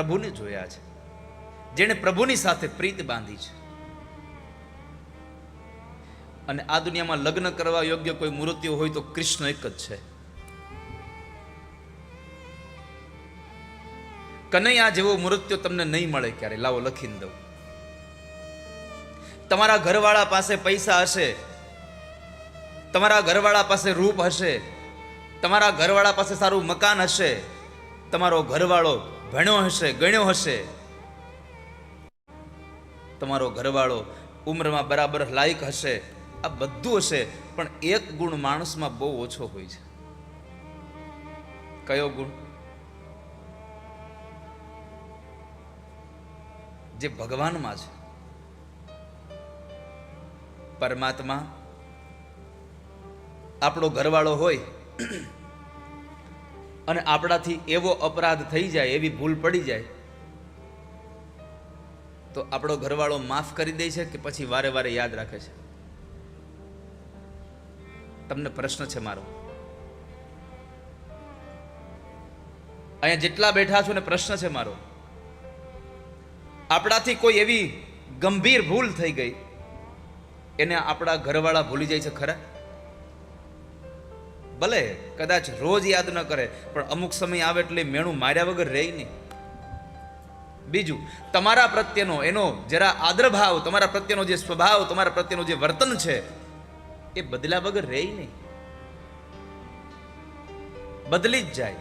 પ્રભુને જોયા છે. જેણે પ્રભુની સાથે પ્રીત બાંધી છે. અને આ દુનિયામાં લગ્ન કરવા યોગ્ય કોઈ મૂર્તિઓ હોય તો કૃષ્ણ એક જ છે. કનૈયા જેવો મૃત્યુ તમને નહીં મળે ક્યારે? લાવો લખીને દઉં. તમારા ઘરવાળા પાસે પૈસા હશે. તમારા ઘરવાળા પાસે રૂપ હશે. તમારા ઘરવાળા પાસે સારું મકાન હશે. તમારો ઘરવાળો ભણ્યો હશે, ગણ્યો હશે. તમારો ઘરવાળો ઉંમરમાં બરાબર લાયક હશે, આ બધું હશે, પણ એક ગુણ માણસમાં બહુ ઓછો હોય છે. કયો ગુણ? જે ભગવાનમાં છે. પરમાત્મા આપણો ઘરવાળો હોય અને આપણાથી એવો અપરાધ થઈ જાય, એવી ભૂલ પડી જાય, તો આપણો ઘરવાળો માફ કરી દે છે કે પછી વારે વારે યાદ રાખે છે? તમને પ્રશ્ન છે મારો. અહીંયા જેટલા બેઠા છો ને પ્રશ્ન છે મારો. આપણાથી કોઈ એવી ગંભીર ભૂલ થઈ ગઈ, એને આપણા ઘરવાળા ભૂલી જાય છે ખરા? ભલે કદાચ રોજ યાદ ન કરે, પણ અમુક સમય આવે એટલે મેણું માર્યા વગર રહે નહીં. બીજું, તમારા પ્રત્યેનો એનો જરા આદરભાવ તમારા પ્રત્યેનો જે સ્વભાવ, તમારા પ્રત્યેનો જે વર્તન છે, એ બદલ્યા વગર રહે નહીં. બદલી જ જાય.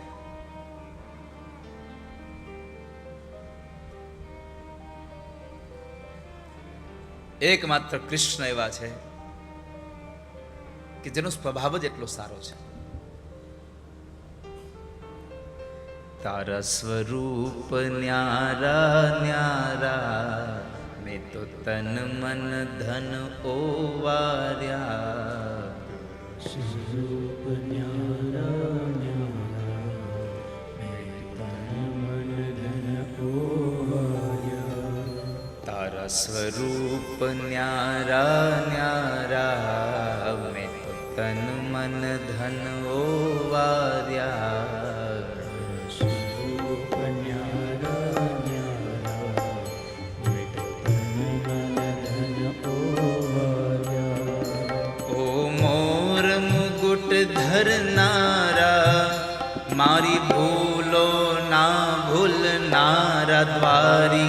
એકમાત્ર કૃષ્ણ એવા છે કે જેનો સ્વભાવ જ એટલો સારો છે. તારા સ્વરૂપ ન્યારા ન્યારા મેં તો તન મન ધન ઓવાર્યા તારા સ્વરૂપ ન્યારા ન્યારા મેં તો તન મન ધન ઓવાર્યા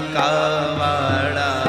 દ્વારિકા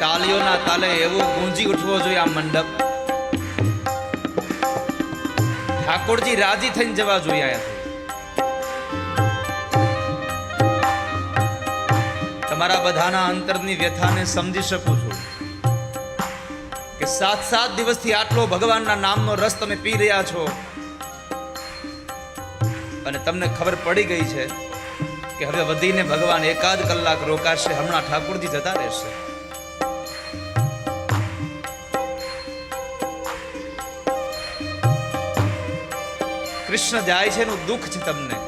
તાલીઓના તાલે એવો ગુંજી ઉઠવો જોઈએ આ મંડપ. ઠાકોરજી રાજી થઈને જવા જોઈએ તમારા બધાના અંતરની વ્યથાને સમજી શકું છું કે સાત સાત દિવસથી આટલો ભગવાનના નામનો રસ તમે પી રહ્યા છો. અને તમને ખબર પડી ગઈ છે કે હવે વધીને ભગવાન એકાદ કલાક રોકાશે, હમણાં ઠાકોરજી જતા રહેશે. કૃષ્ણ જાય છે એનું દુઃખ છે તમને.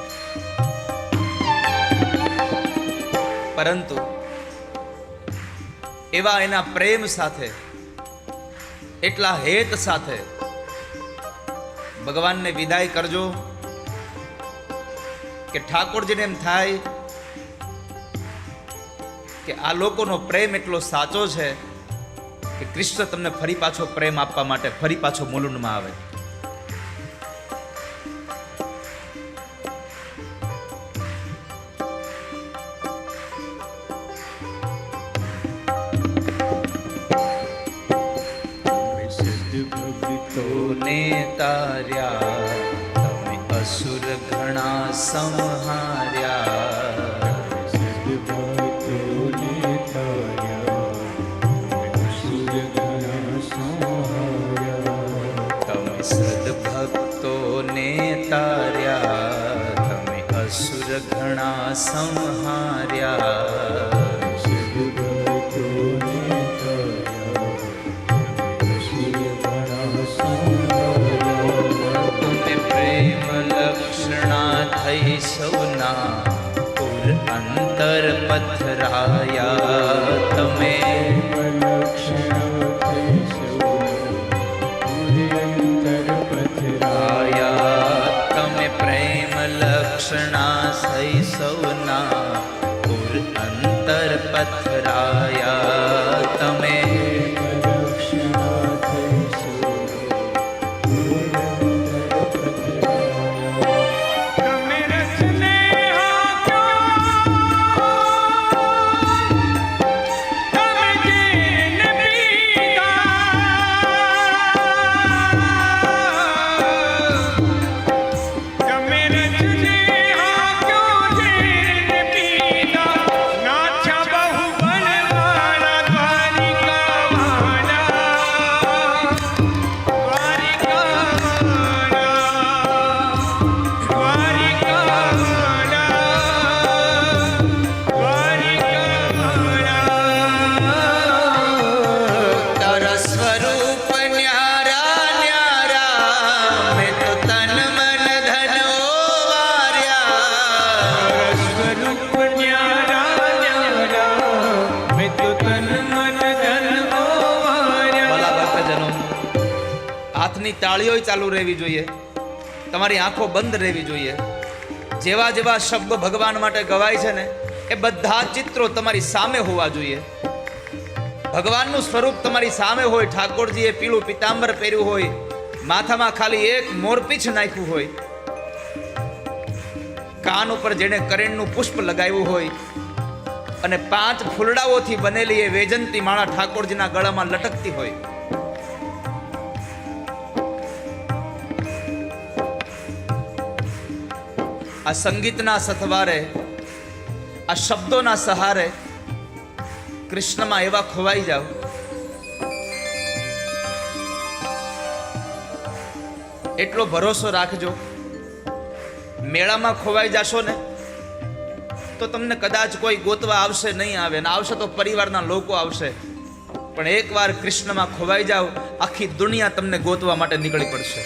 પરંતુ એવા એના પ્રેમ સાથે, એટલા હેત સાથે ભગવાનને વિદાય કરજો કે ઠાકોરજીને એમ થાય કે આ લોકોનો પ્રેમ એટલો સાચો છે કે કૃષ્ણ તમને ફરી પાછો પ્રેમ આપવા માટે ફરી પાછો મુલુંડમાં આવે. ભક્તોને તાર્યા તમે અસુર ઘણા સંહાર્યા. તમે સદભક્તોને તાર્યા તમે અસુર ઘણા સંહાર્યા. પથરાયા. હાથની તાળીઓ ચાલુ રહેવી જોઈએ. તમારી આંખો બંધ રહેવી જોઈએ. જેવા જેવા શબ્દો ભગવાન માટે ગવાય છે ને, એ બધા ચિત્રો તમારી સામે હોવા જોઈએ. ભગવાનનું સ્વરૂપ તમારી સામે હોય, ઠાકોરજીએ પીળું પિતાંબર પહેર્યું હોય, માથામાં ખાલી એક મોરપીછ નાખ્યું હોય. કાન ઉપર જેણે કરેણનું પુષ્પ લગાવ્યું હોય, અને પાંચ ફૂલડાઓથી બનેલી એ વેજંતી માળા ઠાકોરજીના ગળામાં લટકતી હોય. આ સંગીતના સથવારે, આ શબ્દોના સહારે કૃષ્ણમાં એવા ખોવાઈ જાઓ. એટલો ભરોસો રાખજો. મેળામાં ખોવાઈ જાશો ને, તો તમને કદાચ કોઈ ગોતવા આવશે નહીં આવે ને આવશે તો પરિવારના લોકો આવશે. પણ એકવાર કૃષ્ણમાં ખોવાઈ જાઓ, આખી દુનિયા તમને ગોતવા માટે નીકળી પડશે.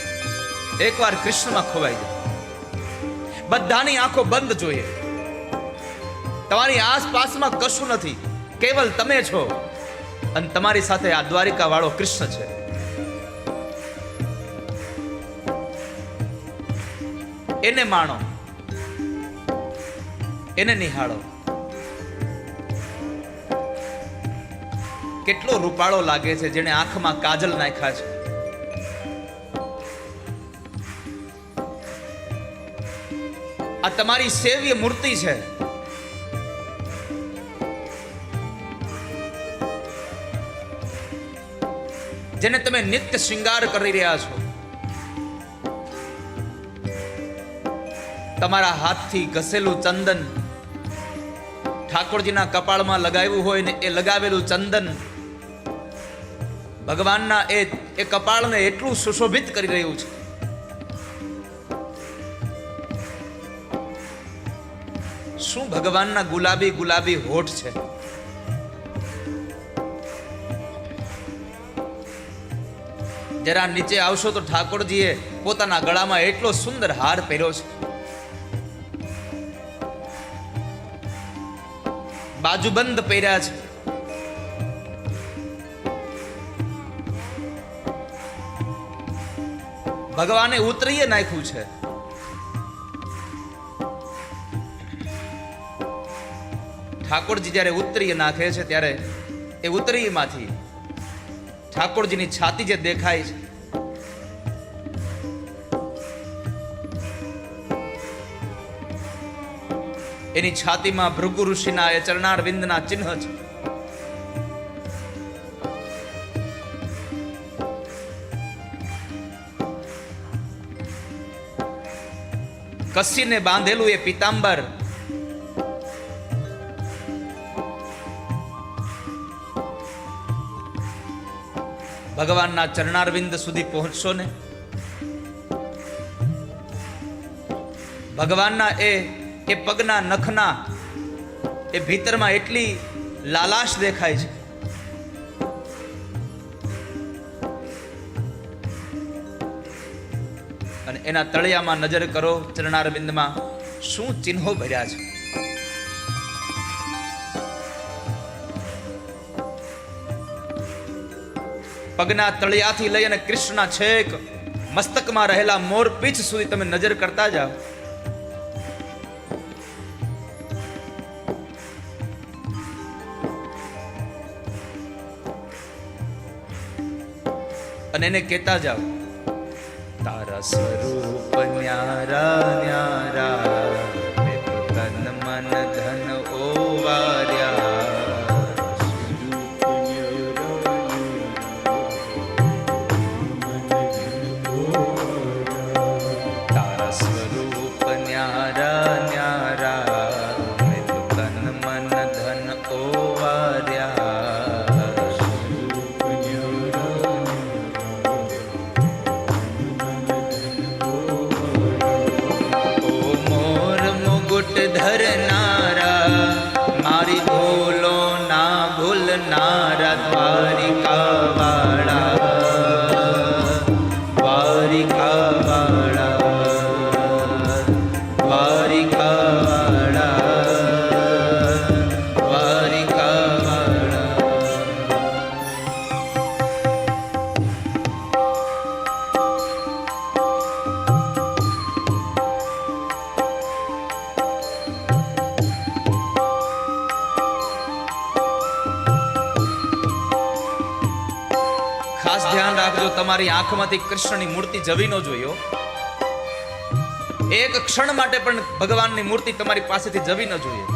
એકવાર કૃષ્ણમાં ખોવાઈ જાઓ. બધાની આંખો બંધ જોઈએ. તમારી આસપાસમાં કશું નથી. કેવલ તમે છો. અને તમારી સાથે આ દ્વારિકા વાળો કૃષ્ણ છે. એને માણો. એને નિહાળો. કેટલો રૂપાળો લાગે છે જેને આંખમાં કાજલ નાખ્યા છે. આ તમારી સેવ્ય મૂર્તિ છે. જેને તમે નિત્ય શૃંગાર કરી રહ્યા છો. તમારા હાથથી ઘસેલું ચંદન ઠાકોરજીના કપાળમાં લગાવ્યું હોય ને એ લગાવેલું ચંદન ભગવાનના એ એ કપાળને એટલું સુશોભિત કરી રહ્યું છે. શું ભગવાનના ગુલાબી ગુલાબી હોઠ છે? જરા નીચે આવશો તો ઠાકોરજીએ પોતાના ગળામાં એટલો સુંદર હાર પહેર્યો છે. બાજુબંધ પહેર્યા છે. ભગવાને ઉતરીએ નાખ્યું છે. ઠાકોરજી જ્યારે ઉત્તરીય નાખે છે ત્યારે એ ઉતરીમાંથી ઠાકોરજીની છાતી જે દેખાય છે, એની છાતીમાં ભૃગુ ઋષિના એ ચરણાર વિંદના ચિહ્ન છે. કસીને બાંધેલું એ પિતાંબર ભગવાનના ચરણારવિંદ સુધી પહોંચશો ને? ભગવાનના એ એ પગના નખના, એ ભીતરમાં એટલી લાલાશ દેખાય છે. અને એના તળિયામાં નજર કરો, ચરણારવિંદમાં શું ચિહ્નો ભર્યા છે? પગના તળિયાથી લઈ અને કૃષ્ણના છેક મસ્તકમાં રહેલા મોર પીછ સુધી તમે નજર કરતા જાઓ. અને એને કહેતા જાઓ, તારા સ્વરૂપ ન્યારા ન્યારા. हरना તમારી આંખમાંથી કૃષ્ણની મૂર્તિ જવી ન જોઈએ એક ક્ષણ માટે પણ ભગવાનની મૂર્તિ તમારી પાસેથી જવી ન જોઈએ.